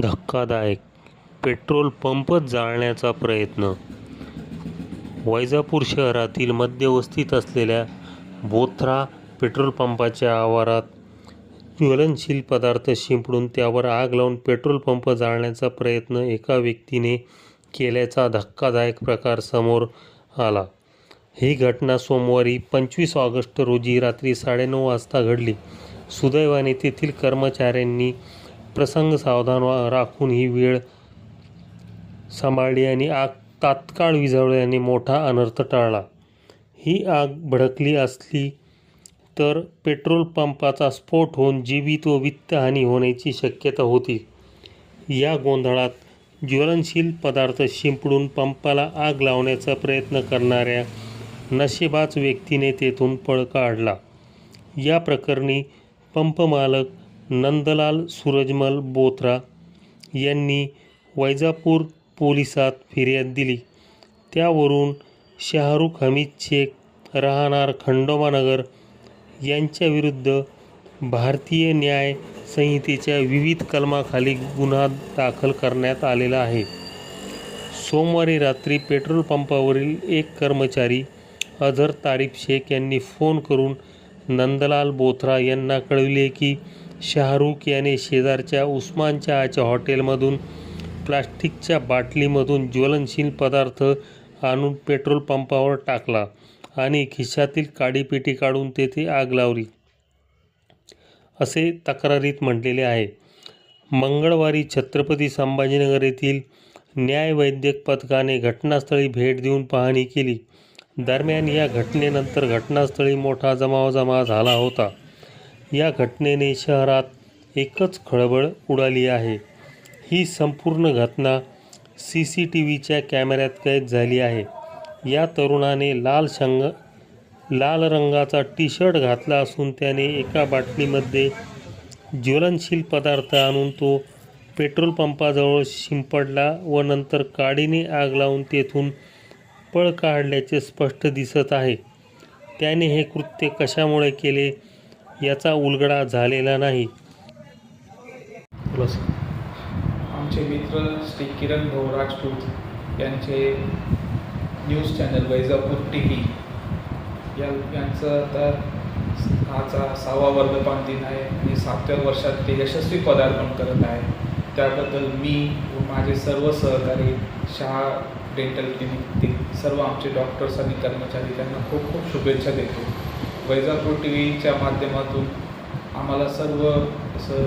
धक्कादायक. पेट्रोल पंपच जाळण्याचा प्रयत्न. वैजापूर शहरातील मध्यवस्तीत असलेल्या बोथरा पेट्रोल पंपाच्या आवारात ज्वलनशील पदार्थ शिंपडून त्यावर आग लावून पेट्रोल पंप जाळण्याचा प्रयत्न एका व्यक्तीने केल्याचा धक्कादायक प्रकार समोर आला. ही घटना सोमवारी पंचवीस ऑगस्ट रोजी रात्री साडेनऊ वाजता घडली. सुदैवाने तेथील कर्मचाऱ्यांनी प्रसंग सावधान वा- राखून ही वेळ सांभाळली आणि आग तात्काळ विझवल्याने मोठा अनर्थ टाळला. ही आग भडकली असली तर पेट्रोल पंपाचा स्फोट होऊन जीवित व वित्तहानी होण्याची शक्यता होती. या गोंधळात ज्वलनशील पदार्थ शिंपडून पंपाला आग लावण्याचा प्रयत्न करणाऱ्या नशेबाज व्यक्तीने तेथून पळ काढला. या प्रकरणी पंपमालक नंदलाल सूरजमल बोथरा यांनी वैजापूर पोलिसात फिर्याद दिली. त्यावरून शाहरुख हमीद शेख राहणार खंडोबानगर यांच्याविरुद्ध भारतीय न्याय संहितेच्या विविध कलमाखाली गुन्हा दाखल करण्यात आलेला आहे. सोमवारी रात्री पेट्रोल पंपावरील एक कर्मचारी अझर तारीफ शेख यांनी फोन करून नंदलाल बोथरा यांना कळविले की शाहरुख याने शेजारच्या उस्मान चहाच्या हॉटेलमधून प्लास्टिकच्या बाटलीमधून ज्वलनशील पदार्थ आणून पेट्रोल पंपावर टाकला आणि खिशातील काडीपेटी काढून तेथे आग लावली. असे तक्रारीत म्हटलेले आहे. मंगळवारी छत्रपती संभाजीनगर येथील न्यायवैद्यक पथकाने घटनास्थळी भेट देऊन पाहणी केली. दरम्यान या घटनेनंतर घटनास्थळी मोठा जमावजमा झाला होता. या घटनेने शहरात एकच खळबळ उडाली आहे. ही संपूर्ण घटना सी सी टी व्हीच्या कॅमेऱ्यात कैद झाली आहे. या तरुणाने लाल शंग लाल रंगाचा टी शर्ट घातला असून त्याने एका बाटलीमध्ये ज्वलनशील पदार्थ आणून तो पेट्रोल पंपाजवळ शिंपडला व नंतर काडीने आग लावून तेथून पळ काढल्याचे स्पष्ट दिसत आहे. त्याने हे कृत्य कशामुळे केले? याचा उलगडा झालेला नाही. आमचे मित्र श्री किरण भाऊ राजपूत यांचे news channel Vaijapur T V या यांचं आता आजचा सहावा वर्धमान दिन आहे आणि सातव्या वर्षात ते यशस्वी पदार्पण करत आहे त्याबद्दल मी व माझे सर्व सहकारी शहा डेंटल क्लिनिकतील सर्व आमचे डॉक्टर्स आणि कर्मचारी त्यांना खूप खूप शुभेच्छा देतो. वैजापूर टी व्हीच्या माध्यमातून आम्हाला सर्व असं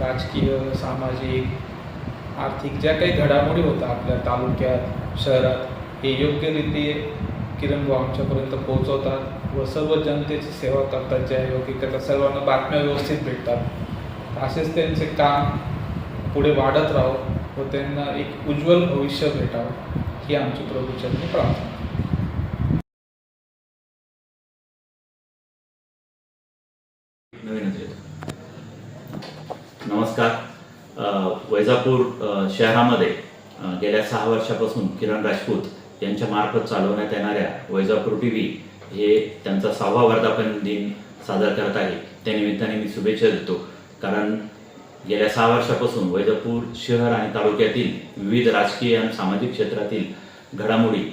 राजकीय सामाजिक आर्थिक ज्या काही घडामोडी होतात आपल्या तालुक्यात शहरात हे योग्यरीती किरण भाऊ आमच्यापर्यंत पोहोचवतात व सर्व जनतेची सेवा करतात ज्या योग्य करतात. सर्वांना बातम्या व्यवस्थित भेटतात. असेच त्यांचे काम पुढे वाढत राहो व त्यांना एक उज्ज्वल भविष्य भेटावं ही आमची प्रभूचरणी प्रार्थना वैजापूर शहरामध्ये गेल्या सहा वर्षापासून किरण राजपूत यांच्या मार्फत चालवण्यात येणाऱ्या वैजापूर टी व्ही हे त्यांचा सहावा वर्धापन दिन साजरा करत आहे. त्यानिमित्ताने मी शुभेच्छा देतो. कारण गेल्या सहा वर्षापासून वैजापूर शहर आणि तालुक्यातील विविध राजकीय आणि सामाजिक क्षेत्रातील घडामोडी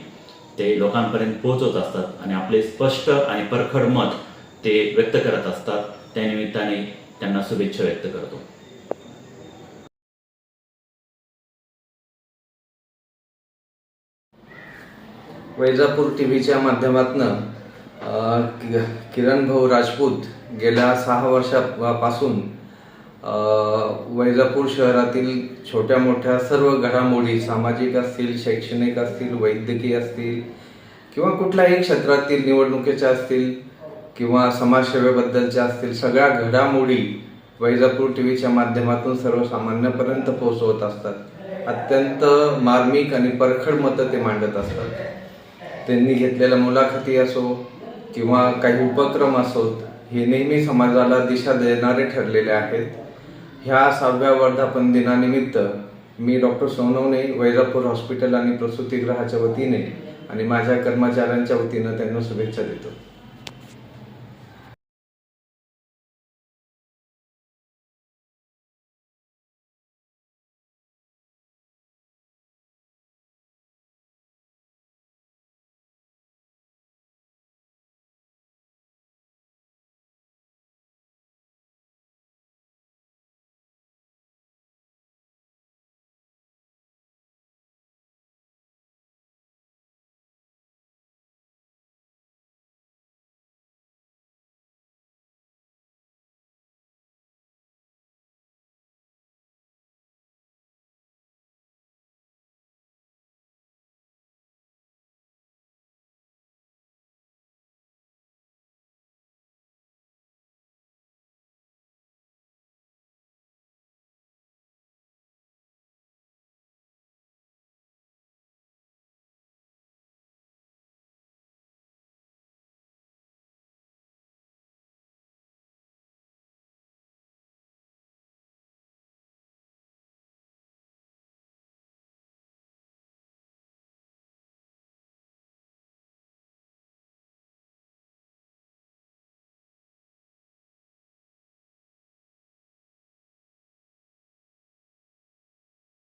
ते लोकांपर्यंत पोहोचवत असतात आणि आपले स्पष्ट आणि परखड मत ते व्यक्त करत असतात. त्यानिमित्ताने त्यांना शुभेच्छा व्यक्त करतो. वैजापूर टी व्हीच्या माध्यमातून किरण भाऊ राजपूत गेल्या सहा वर्षापासून वैजापूर शहरातील छोट्या मोठ्या सर्व घडामोडी सामाजिक असतील शैक्षणिक असतील वैद्यकीय असतील किंवा कुठल्याही क्षेत्रातील निवडणुकीच्या असतील किंवा समाजसेवेबद्दलच्या असतील सगळ्या घडामोडी वैजापूर टी व्हीच्या माध्यमातून सर्वसामान्यापर्यंत पोहोचवत असतात. अत्यंत मार्मिक आणि परखड मतं ते मांडत असतात. त्यांनी घेतलेल्या मुलाखती असो किंवा काही उपक्रम असोत हे नेहमी समाजाला दिशा देणारे ठरलेले आहेत. ह्या सहाव्या वर्धापन दिनानिमित्त मी डॉक्टर सोनवणे वैजापूर हॉस्पिटल आणि प्रसूतीगृहाच्या वतीने आणि माझ्या कर्मचाऱ्यांच्या वतीनं त्यांना शुभेच्छा देतो.